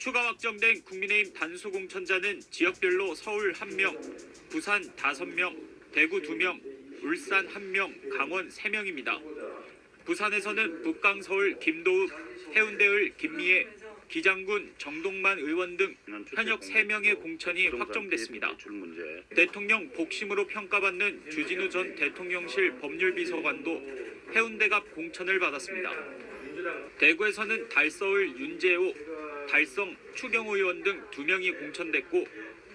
추가 확정된 국민의힘 단수 공천자는 지역별로 서울 1명, 부산 5명, 대구 2명, 울산 1명, 강원 3명입니다. 부산에서는 북강 서울 김도읍, 해운대을 김미애, 기장군 정동만 의원 등 현역 3명의 공천이 확정됐습니다. 대통령 복심으로 평가받는 주진우 전 대통령실 법률비서관도 해운대갑 공천을 받았습니다. 대구에서는 달서울 윤재호, 달성 추경호 의원 등두 명이 공천됐고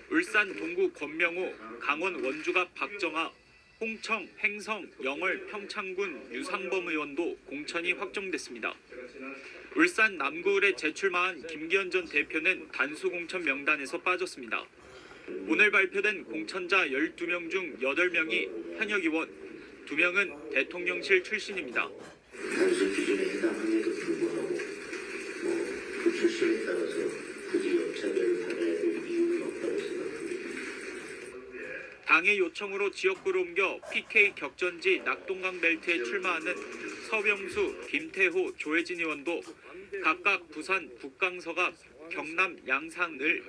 울산 동구 권명호, 강원 원주갑 박정아, 홍청, 횡성, 영월, 평창군 유상범 의원도 공천이 확정됐습니다. 울산 남구을에 재출마한 김기현 전 대표는 단수 공천 명단에서 빠졌습니다. 오늘 발표된 공천자 12명 중 8명이 현역 의원, 2명은 대통령실 출신입니다. 단순 기준에 해당함에도 불구하고 따라서 굳이 역차별을 받아야 될 이유는 없다고 생각합니다. 당의 요청으로 지역구로 옮겨 PK 격전지 낙동강 벨트에 출마하는 서병수, 김태호, 조혜진 의원도 각각 부산 북강서갑, 경남 양산을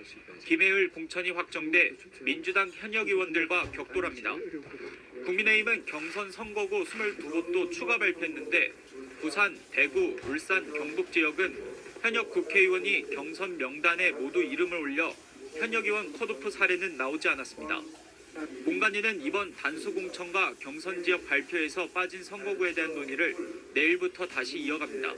김해을 공천이 확정돼 민주당 현역 의원들과 격돌합니다. 국민의힘은 경선 선거구 22곳도 추가 발표했는데 부산, 대구, 울산, 경북 지역은 현역 국회의원이 경선 명단에 모두 이름을 올려 현역 의원 컷오프 사례는 나오지 않았습니다. 공간위는 이번 단수 공천과 경선 지역 발표에서 빠진 선거구에 대한 논의를 내일부터 다시 이어갑니다.